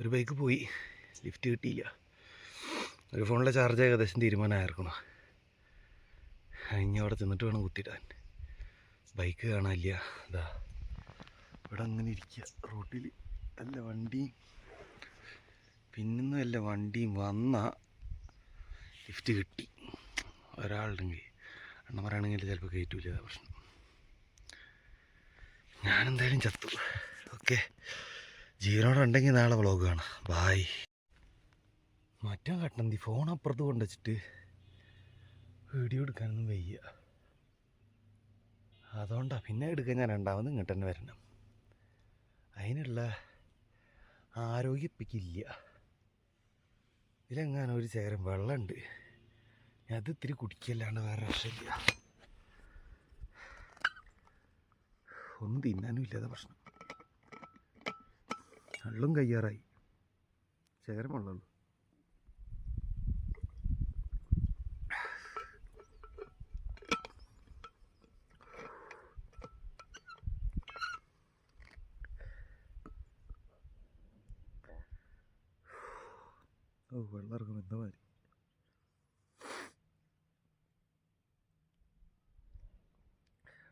ഒരു ബൈക്ക് പോയി. ലിഫ്റ്റ് കിട്ടിയില്ല. ഒരു ഫോണിലെ ചാർജ് ഏകദേശം തീരുമാനമായിരിക്കണം ഇനി അവിടെ ചെന്നിട്ട് വേണം കുത്തിയിടാൻ. ബൈക്ക് കാണാനില്ല. അതാ ഇവിടെ അങ്ങനെ ഇരിക്കുക റോട്ടിൽ അല്ല വണ്ടി. പിന്നൊന്നും അല്ല വണ്ടിയും വന്ന ലിഫ്റ്റ് കിട്ടി. ഒരാളുണ്ടെങ്കിൽ. അണ്ണമാരാണെങ്കിൽ ചിലപ്പോൾ കയറ്റൂല പ്രശ്നം. ഞാനെന്തായാലും ചത്തു. ഓക്കെ ജീവനോടെ ഉണ്ടെങ്കിൽ നാളെ വ്ളോഗ് കാണാം. ബായ് മറ്റേ കട്ടന്തി ഫോൺ അപ്പുറത്ത് കൊണ്ടുവച്ചിട്ട് വീഡിയോ എടുക്കാനൊന്നും വയ്യ. അതുകൊണ്ടാണ് പിന്നെ എടുക്കാൻ ഞാൻ രണ്ടാമത് ഇങ്ങോട്ട് തന്നെ വരണം. അതിനുള്ള ആരോഗ്യപ്പിക്കില്ല ഇതിലെങ്ങാനും ഒരു ചേരം വെള്ളമുണ്ട്. ഞാൻ അത് ഇത്തിരി കുടിക്കല്ലാണ്ട് വേറെ രക്ഷയില്ല. ഒന്നും തിന്നാനും ഇല്ലാതെ പ്രശ്നം. വെള്ളം കയ്യാറായി. ശേഖരം ഓ വെള്ളം എന്താ മാതിരി?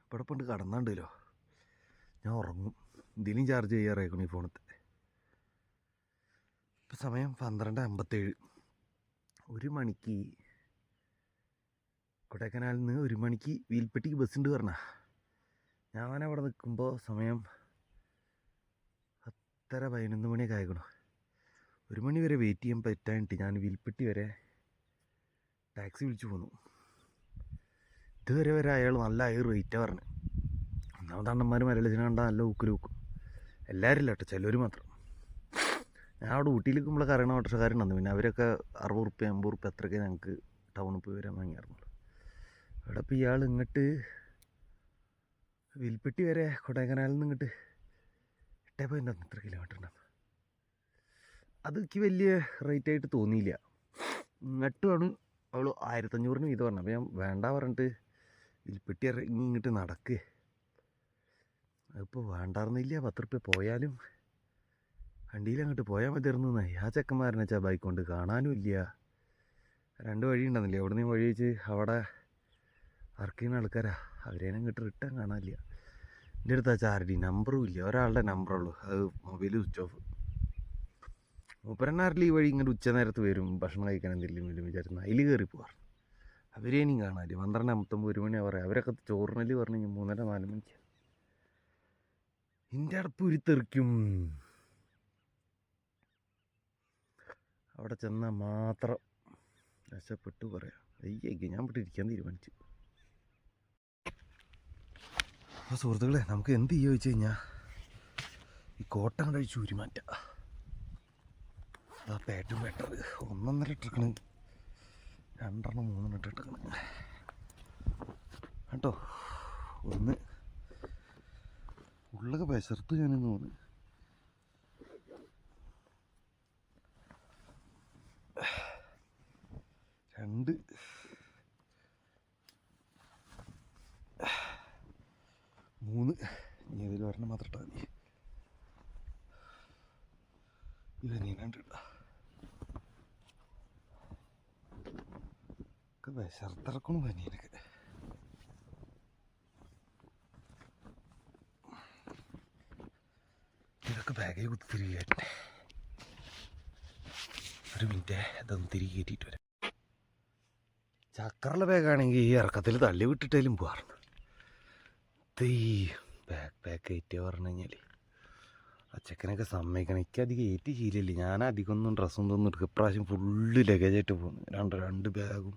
ഇവിടെ പണ്ട് കടന്നാണ്ടല്ലോ ഞാൻ ഉറങ്ങും. ഇതിലും ചാർജ് ചെയ്യാറായിക്കണം ഈ ഫോണത്തെ. ഇപ്പം സമയം പന്ത്രണ്ട് അമ്പത്തേഴ് ഒരു മണിക്ക് കൊടൈക്കനാലിൽ നിന്ന് ഒരു മണിക്ക് വീൽപ്പെട്ടിക്ക് ബസ്സുണ്ട് പറഞ്ഞ. ഞാൻ അവിടെ നിൽക്കുമ്പോൾ സമയം പത്തര പതിനൊന്ന് മണിയൊക്കെ ആയിക്കണം. ഒരു മണി വരെ വെയിറ്റ് ചെയ്യാൻ പറ്റാനിട്ട് ഞാൻ വിൽപ്പെട്ടി വരെ ടാക്സി വിളിച്ചു പോന്നു. ഇതുവരെ വരെ അയാൾ നല്ല അയർ റേറ്റാണ് പറഞ്ഞു. ഒന്നാമത് അണ്ണന്മാർ മരളിച്ചിനെ കണ്ടാൽ നല്ല ഊക്കിൽ എല്ലാവരും ഇല്ല കേട്ടോ ചിലവർ മാത്രം. ഞാൻ അവിടെ ഊട്ടിയിലേക്ക് നമ്മളെ കറിയണ ഓട്ടോക്കാരുണ്ടെന്ന് പിന്നെ അവരൊക്കെ അറുപത് റുപ്യ അമ്പത് റുപ്യ അത്രയൊക്കെ ഞങ്ങൾക്ക് ടൗണിൽ പോയി വരാൻ വാങ്ങിയായിരുന്നുള്ളൂ അവിടെ ഇപ്പോൾ ഇയാൾ ഇങ്ങോട്ട് വിൽപ്പെട്ടി വരെ കൊടൈക്കനാലിൽ നിന്ന് ഇങ്ങോട്ട് എട്ടേ പോയിന്റ് എത്ര കിലോമീറ്റർ ഉണ്ടാവും അത് എനിക്ക് വലിയ റേറ്റ് ആയിട്ട് തോന്നിയില്ല. ഇങ്ങോട്ടുമാണ് അവൾ ആയിരത്തഞ്ഞൂറിന് വീതം പറഞ്ഞു അപ്പോൾ ഞാൻ വേണ്ട പറഞ്ഞിട്ട് വിൽപ്പെട്ടി ഇറങ്ങി ഇങ്ങോട്ട് നടക്ക്. അതിപ്പോൾ വേണ്ടായിരുന്നില്ല പത്ത് റുപ്യ പോയാലും വണ്ടിയിൽ അങ്ങോട്ട് പോയാൽ എന്നായി ആ ചെക്കന്മാരനെ വെച്ചാൽ ബൈക്ക് കൊണ്ട് കാണാനും ഇല്ല. രണ്ട് വഴി ഉണ്ടെന്നില്ലേ അവിടെ നിന്ന് വഴി വെച്ച് അവിടെ വർക്ക് ചെയ്യുന്ന ആൾക്കാരാ. അവരേനെ അങ്ങോട്ട് റിട്ടേൺ കാണാനില്ല. എന്റെ അടുത്ത് ആ ചാരടി നമ്പറും ഇല്ല. ഒരാളുടെ നമ്പറുള്ളൂ അത് മൊബൈൽ സ്വിച്ച് ഓഫ് മൂപ്പരനാറിൽ ഈ വഴി ഇങ്ങോട്ട് ഉച്ച നേരത്ത് വരും? ഭക്ഷണം കഴിക്കാൻ എന്തെങ്കിലും വരും വിചാരിച്ചു അതിൽ കയറി പോവാറ് അവരേനും കാണാനില്ല. പന്ത്രണ്ട് അമ്പത്തൊമ്പത് ഒരു മണിയാ പറയുക അവരൊക്കെ ചോറിനൽ പറഞ്ഞു കഴിഞ്ഞാൽ മൂന്നര നാല് മണിക്ക്. എന്റെ അടുപ്പ് ഉരുത്തെറിക്കും അവിടെ ചെന്നാൽ മാത്രം രക്ഷപ്പെട്ടു പറയാം. അയ്യയ്യ ഞാൻ ഇവിടെ ഇരിക്കാൻ തീരുമാനിച്ചു. അപ്പോൾ സുഹൃത്തുക്കളെ നമുക്ക് എന്ത് ചെയ്യുക വെച്ച് കഴിഞ്ഞാൽ ഈ കോട്ടം കഴിച്ച് ഉരുമാറ്റാം അതാ പേറ്റും ബെറ്റർ ഒന്നൊന്നര ഇട്ടിരിക്കണ്. രണ്ടെണ്ണം മൂന്നെണ്ണം ഇട്ടിരിക്കണ്. കേട്ടോ ഒന്ന് ഉള്ളൊക്കെ വിശർത്ത് ഞാനെന്ന് തോന്നുന്നു രണ്ട്. മൂന്ന്. ഇനി ഇതിൽ ഒരെണ്ണം മാത്രം ഇട്ടാൽ മതി. ഇവനീനാണ്ട് ഇട്ടാ ഒക്കെ വിശർത്തിറക്കണം ഇതൊക്കെ ബാഗിൽ കുത്തി തിരികെ ഒരു മിനിറ്റ് അതൊന്ന് തിരികെ കയറ്റിയിട്ട് വരാം. ചക്കറുള്ള ബാഗാണെങ്കിൽ ഈ ഇറക്കത്തിൽ തള്ളി വിട്ടിട്ടേലും പോകാറുണ്ട് തീ ബാക്ക് പാക്ക് കയറ്റിയ പറഞ്ഞു കഴിഞ്ഞാൽ അച്ചക്കനൊക്കെ ചെക്കനൊക്കെ സമ്മതിക്കണം. എനിക്ക് അധികം ഏറ്റി ശീലമില്ല. ഞാൻ അധികം ഒന്നും ഡ്രസ്സൊന്നും ഒന്നും എടുക്കുക ഇപ്രാവശ്യം ഫുള്ള് ലഗേജായിട്ട് പോകുന്നു രണ്ട് രണ്ട് ബാഗും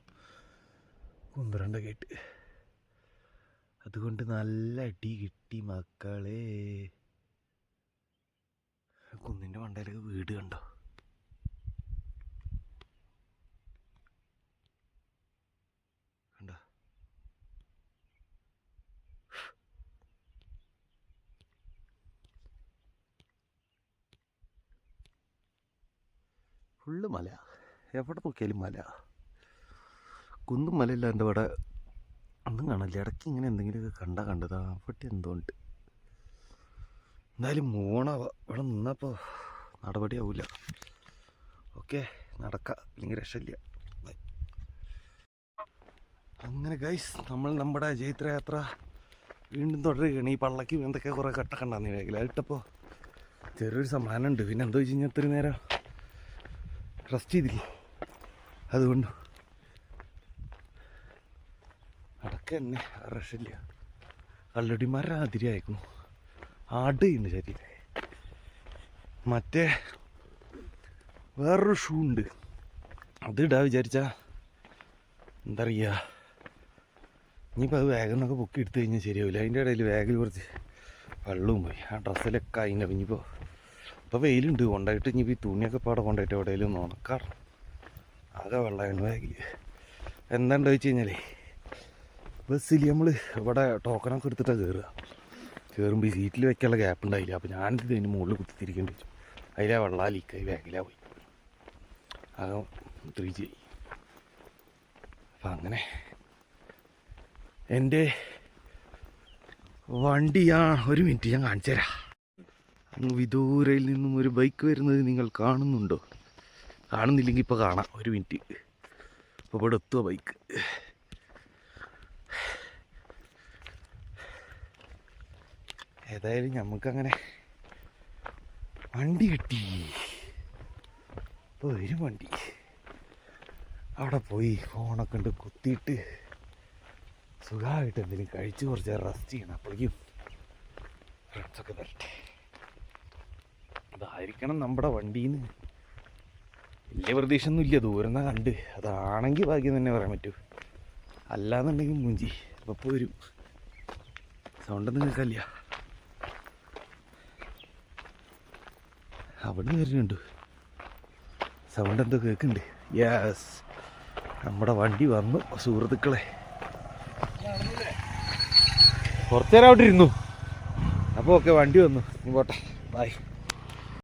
കുന്തരണ്ടൊക്കെ ആയിട്ട്. അതുകൊണ്ട് നല്ല അടി കിട്ടി മക്കളെ. കുന്നിന്റെ മണ്ടയിലൊക്കെ വീട് കണ്ടോ? ഫുള്ള് മല. എവിടെ നോക്കിയാലും മല. കുന്നും മലയില്ല എന്റെ ഇവിടെ ഒന്നും കാണില്ല. ഇടയ്ക്ക് ഇങ്ങനെ എന്തെങ്കിലുമൊക്കെ കണ്ടാൽ കണ്ടതാ. പട്ടി എന്തോ ഉണ്ട്. എന്തായാലും മോണാവ ഇവിടെ നിന്നപ്പോൾ നടപടിയാവില്ല ഓക്കെ നടക്കാം. അല്ലെങ്കിൽ രക്ഷയില്ല. അങ്ങനെ ഗൈസ് നമ്മൾ നമ്മുടെ ജൈത്രയാത്ര വീണ്ടും തുടരുകയാണ്. ഈ പള്ളക്ക് എന്തൊക്കെ കുറേ കട്ടൊക്കെ ഉണ്ടാകുന്ന ബാഗിൽ അതിട്ടപ്പോൾ ചെറിയൊരു സമ്മാനമുണ്ട് പിന്നെ എന്താ വെച്ച് കഴിഞ്ഞാൽ ഇത്രയും നേരം റെസ്റ്റ് ചെയ്തില്ലേ? അതുകൊണ്ട്. അടക്ക തന്നെ റഷില്ല കള്ളടിമാരുടെ അതിരി അയക്കുന്നു ആടുണ്ട് ശരീരം. മറ്റേ വേറൊരു ഷൂ ഉണ്ട്. അത് ഇടാ വിചാരിച്ച. എന്താ പറയുക ഇനിയിപ്പോൾ അത് വേഗം എന്നൊക്കെ പൊക്കി എടുത്തു കഴിഞ്ഞാൽ ശരിയാവില്ല അതിന്റെ ഇടയിൽ വേഗം കുറച്ച് വെള്ളവും പോയി. ആ ഡ്രസ്സിലൊക്കെ അതിന്റെ ഇനിയിപ്പോൾ ഇപ്പോൾ വെയിലുണ്ട്. കൊണ്ടായിട്ട് ഇനി ഈ തുണിയൊക്കെ പാടെ കൊണ്ടായിട്ട് എവിടെയെങ്കിലും ഉണക്കാറ് ആകെ വെള്ളമാണ് ബാഗിൽ എന്താണ്ട് വെച്ച് കഴിഞ്ഞാലേ ബസ്സിൽ നമ്മൾ ഇവിടെ ടോക്കണൊക്കെ എടുത്തിട്ടാണ് കയറുക കയറുമ്പോൾ ഈ സീറ്റിൽ വെക്കാനുള്ള ഗ്യാപ്പ് ഉണ്ടായില്ല. അപ്പോൾ ഞാനിത് ഇതിന് മുകളിൽ കുത്തിത്തിരിക്കേണ്ടി വെച്ചു. അതിലാ വെള്ളം ലീക്കായി ബാഗിലാ പോയി. ആകെ ത്രീ ജി അപ്പം അങ്ങനെ. എന്റെ വണ്ടി ഞാൻ ഒരു മിനിറ്റ് ഞാൻ കാണിച്ചു തരാം വിദൂരയിൽ നിന്നും ഒരു ബൈക്ക് വരുന്നത് നിങ്ങൾ കാണുന്നുണ്ടോ? കാണുന്നില്ലെങ്കിൽ ഇപ്പോൾ കാണാം. ഒരു മിനിറ്റ് ഇപ്പോൾ ഇവിടെ എത്തുക ബൈക്ക് ഏതായാലും നമുക്കങ്ങനെ വണ്ടി കിട്ടി. ഇപ്പോൾ വരും വണ്ടി. അവിടെ പോയി ഫോണൊക്കെ ഉണ്ട് കുത്തിയിട്ട് സുഖമായിട്ട് എന്തെങ്കിലും കഴിച്ച് കുറച്ച് റെസ്റ്റ് ചെയ്യണം. അപ്പോഴേക്കും ഫ്രണ്ട്സൊക്കെ വരട്ടെ. അതായിരിക്കണം നമ്മുടെ വണ്ടിന്ന്. വലിയ പ്രതീക്ഷയൊന്നും ഇല്ല ദൂരം കണ്ട്. അതാണെങ്കിൽ ഭാഗ്യം തന്നെ പറയാൻ പറ്റൂ. അല്ലാന്നുണ്ടെങ്കിൽ മുഞ്ചി. അപ്പോൾ വരും സൗണ്ടൊന്നും കേൾക്കാനില്ല. അവിടെ വരുന്നുണ്ട്. സൗണ്ട് എന്തോ കേൾക്കുന്നുണ്ട്. യെസ് നമ്മുടെ വണ്ടി വന്നു. സുഹൃത്തുക്കളെ. കുറച്ചു അവിടെ ഇരുന്നു. അപ്പോൾ ഓക്കെ വണ്ടി വന്നു. ഇനി പോട്ടെ. ബൈ